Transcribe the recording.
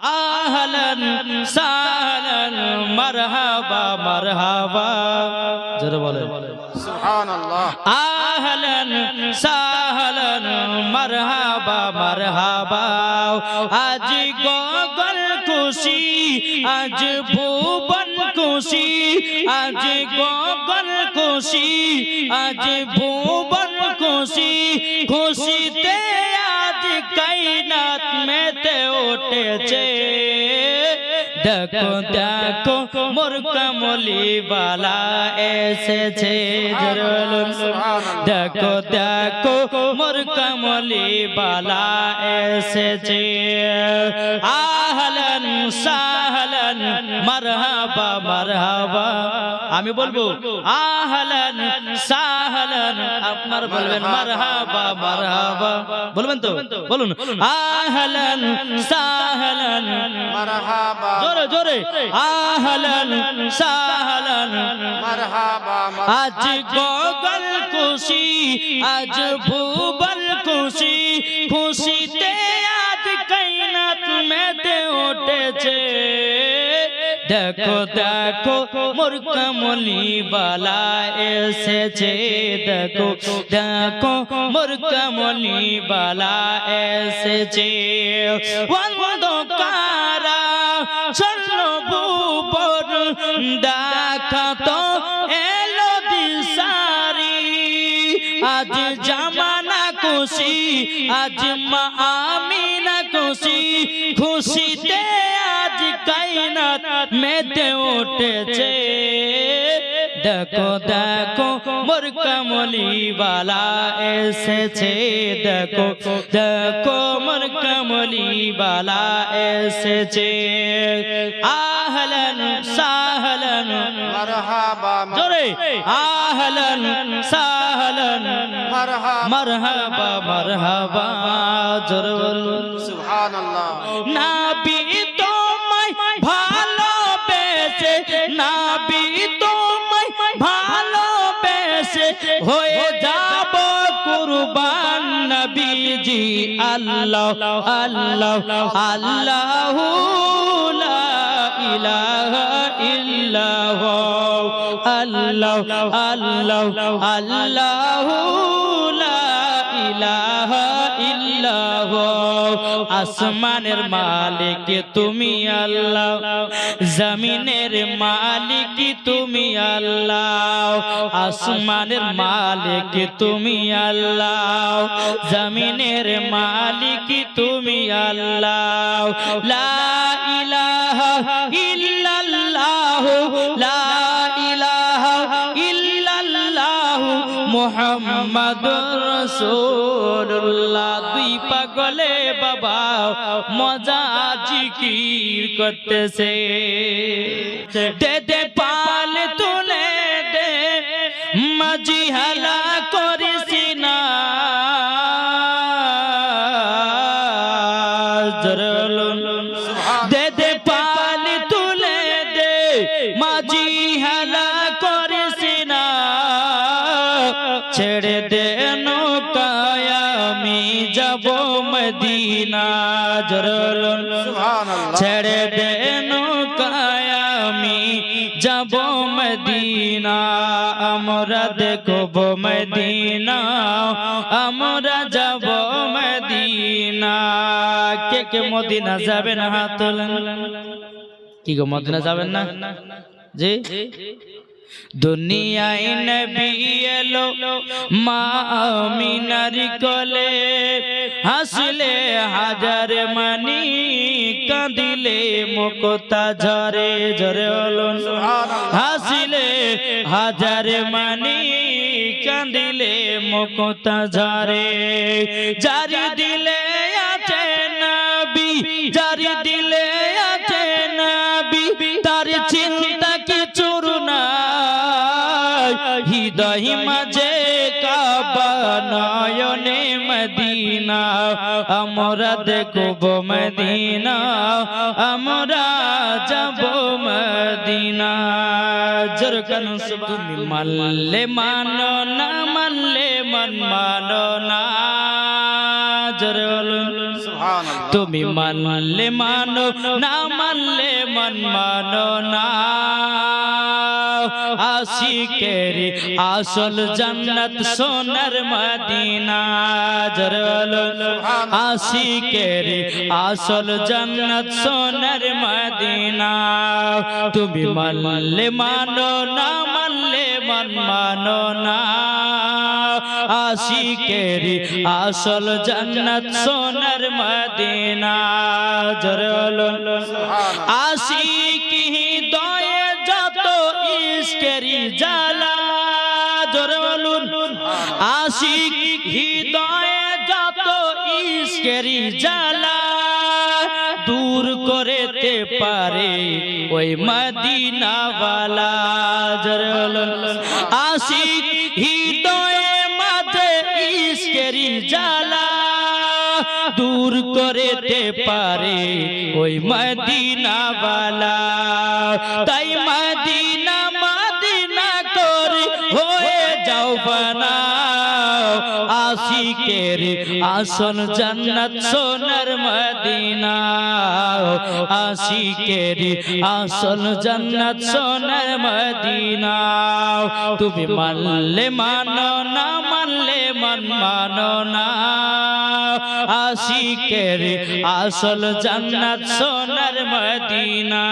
আহলান সাহলান মারহাবা মারহাবা। জোরে বলে সুবহানাল্লাহ। আহলান সাহলান মারহাবা মারহাবা। আজ গগন খুশি আজ ভুবন খুশি আজ গগন খুশি আজ ভুবন খুশি। খুশিতে আজ কাইনাত মেতে উঠেছে। দেখো দেখো মোর কমলি বালা এসেছে। দেখো দেখো মোর কমলি বালা এসেছে। আহলান সাহলান, মারহাবা মারহাবা। আমি বলব আহলান সাহলান আপনার বলবেন মারহাবা মারহাবা। বলবেন তো? বলুন। আহলান সাহলান। মারহাবা জোরে জোরে। আহলান সাহলান। মারহাবা আজ গগন খুশি আজ ভুবন খুশি খুশিতে দেখো দেখো মোর কমলি বালা এসেছে। দেখো দেখো মোর কমলি বালা এসেছে। অন্ধকারা স্বর্ণ ভুবন দেখাতো এলো দিশারি। আজ জামানা খুশি, আজ মা আমিনা খুশি, খুশিতে কাইনাত মেতে উঠেছে। দেখো দেখো মোর কমলি বালা এসেছে। দেখো দেখো মোর কমলি বালা এসেছে। আহলান সাহলান। মারহাবা জোরে। আহলান সাহলান। মারহাবা। মারহাবা মারহাবা জোরে সুবহানাল্লাহ। নাবি আল্লাহ আল্লাহ আল্লাহ ইল্লাহ আল্লাহ আল্লাহ আল্লাহ আসমানের মালিক তুমি আল্লাহ জমিনের মালিক তুমি আল্লাহ। আসমানের মালিক তুমি আল্লাহ। জমিনের মালিক তুমি আল্লাহ। লা লা ইলাহা ইল্লাল্লাহ। মুহাম্মাদুর রাসূলুল্লাহ। দুই পাগলে বাবা মজা জিকির করতেছে। দে দে দে দে পাল তুলে দে। মাঝি হালা করিস না। ছেড়ে দে নৌকায় আমি যাব মদিনা। জরলন ছেড়ে দে নৌকায় আমি যাব মদিনা। আমরা দেখব মদিনা। আমরা যাব মদিনা। কে মদিনা যাবেন হাত তোলেন কি গো, মদিনা যাবেন না? জি? দুনিয়ায় নবী এলো মা আমিনার কোলে। হাসলে হাজার মানি, কাঁদিলে মুক্তা ঝরে ঝরে হলো হাসিলে হাজার মানি, কাঁদিলে মুক্তা ঝরে। জারি দিলে নবী তার চিন্তা কিছুর নাই। হৃদয় মাঝে কাবা নয়নে মদিনা। আমরা দেখব মদিনা। আমরা যাব মদিনা। জরকান তুমি মানলে মানো না মানলে মন মানো না। জোরে। তুমি মানলে মানো না মানলে মন মানো না। আশিকের আসল জান্নাত সোনার মদিনা। জরল আশিকের আসল জান্নাত সোনার মদিনা। তুমি মানলে মানো না, মানলে মন মানো না। আশিকের আসল জান্নাত সোনার মদিনা। জরল আশিক হৃদয়ে যত ইশকেরি জ্বালা। জোরে বলুন। আশিক হৃদয়ে যত ইশকেরি জ্বালা। দূর করেতে পারে ওই মদিনাওয়ালা। জোরে বলুন। আশিক হৃদয়ে মাঝে ইশকেরি জ্বালা দূর করেতে পারে ওই মদিনাওয়ালা। তাই মদিনা মদিনা করে হয়ে যাও বানা। আশিকের আসন জান্নাত, সোনার মদিনা। আশিকের আসন জান্নাত, সোনার মদিনা। তুমি মানলে মানো না মানলে মন মানো না। আশিকের আসল জান্নাত সোনার মদিনা।